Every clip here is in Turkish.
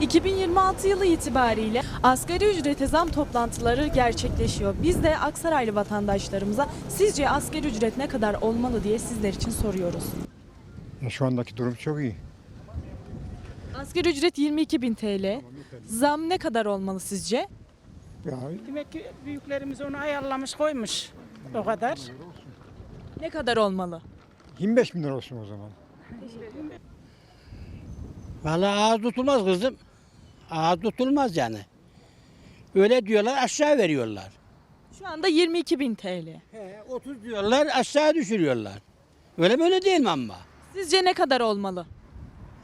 2026 yılı itibariyle asgari ücrete zam toplantıları gerçekleşiyor. Biz de Aksaraylı vatandaşlarımıza sizce asgari ücret ne kadar olmalı diye sizler için soruyoruz. Ya Şu andaki durum çok iyi. Asgari ücret 22.000 TL. Zam ne kadar olmalı sizce? Ya Demek ki büyüklerimiz onu ayarlamış koymuş o kadar. Ne kadar olmalı? 25 bin lira olsun o zaman. Vallahi ağız tutulmaz kızım. Ağız tutulmaz yani. Öyle diyorlar aşağı veriyorlar. Şu anda 22.000 TL. He, 30 diyorlar aşağı düşürüyorlar. Öyle böyle değil mi ama? Sizce ne kadar olmalı?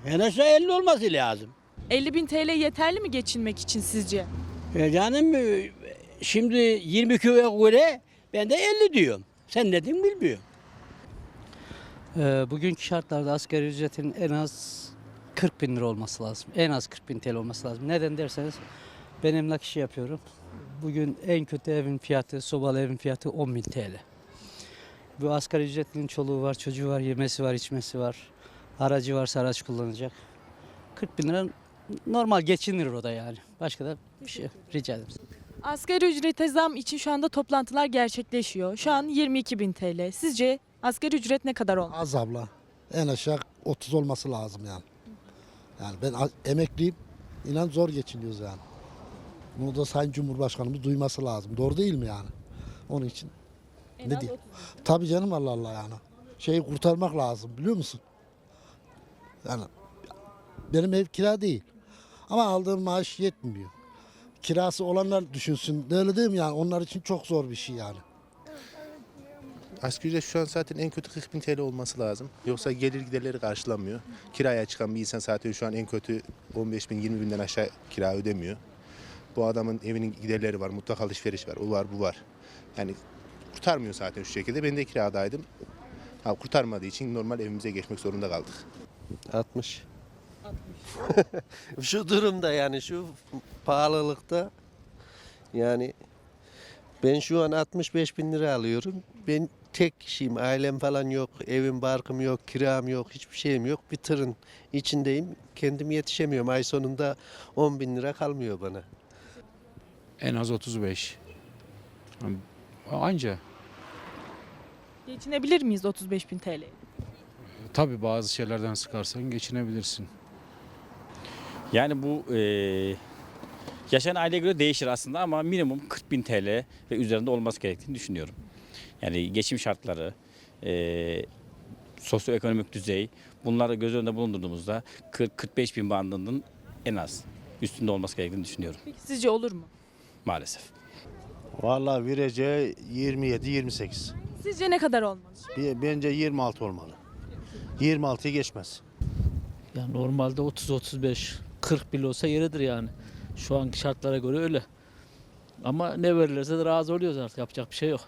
En aşağı 50 olması lazım. 50.000 TL yeterli mi geçinmek için sizce? E canım e, şimdi 22'ye göre ben de 50 diyorum. Sen ne diyorsun bilmiyorum. Ee, bugünkü şartlarda asgari ücretin en az 40 bin lira olması lazım. En az 40 bin TL olması lazım. Neden derseniz ben emlak işi yapıyorum. Bugün en kötü evin fiyatı, sobalı evin fiyatı 10 bin TL. Bu asgari ücretlinin çoluğu var, çocuğu var, yemesi var, içmesi var. Aracı varsa araç kullanacak. 40 bin lira normal geçinir o da yani. Başka da bir şey rica ederim. Asgari ücrete zam için şu anda toplantılar gerçekleşiyor. Şu an 22.000 TL. Sizce asgari ücret ne kadar olmalı? Az abla. En aşağı 30 olması lazım yani. Yani ben emekliyim. İnan zor geçiniyoruz yani. Bunu da Sayın Cumhurbaşkanımız duyması lazım. Doğru değil mi yani? Onun için. ne diyeyim? Tabii canım Allah Allah yani. Şeyi kurtarmak lazım biliyor musun? Yani benim ev kira değil. Ama aldığım maaş yetmiyor. Kirası olanlar düşünsün. Öyle değil mi yani? Onlar için çok zor bir şey yani. Asgari ücret şu an zaten en kötü 40 bin TL olması lazım. Yoksa gelir giderleri karşılamıyor. Kiraya çıkan bir insan zaten şu an en kötü 15 bin 20 binden aşağı kira ödemiyor. Bu adamın evinin giderleri var, mutfak alışveriş var, o var bu var. Yani kurtarmıyor zaten şu şekilde. Ben de kiradaydım. Ha, kurtarmadığı için normal evimize geçmek zorunda kaldık. 60. şu durumda yani şu pahalılıkta yani ben şu an 65 bin lira alıyorum. Ben tek kişiyim. Ailem falan yok. Evim barkım yok. Kiram yok. Hiçbir şeyim yok. Bir tırın içindeyim. Kendim yetişemiyorum. Ay sonunda 10 bin lira kalmıyor bana. En az 35. Anca. Geçinebilir miyiz 35.000 TL? Tabii bazı şeylerden sıkarsan geçinebilirsin. Yani bu eee yaşayan aileye göre değişir aslında ama minimum 40 bin TL ve üzerinde olması gerektiğini düşünüyorum. Yani geçim şartları, eee sosyoekonomik düzey bunları göz önünde bulundurduğumuzda 40-45 bin bandının en az üstünde olması gerektiğini düşünüyorum Peki sizce olur mu? maalesef. Vallahi vereceği 27-28. Sizce ne kadar olmalı? Bence 26 olmalı. 26'yı geçmez. Ya normalde 30-35, 40 bile olsa yeridir yani. Şu anki şartlara göre öyle. Ama ne verilirse de razı oluyoruz artık yapacak bir şey yok.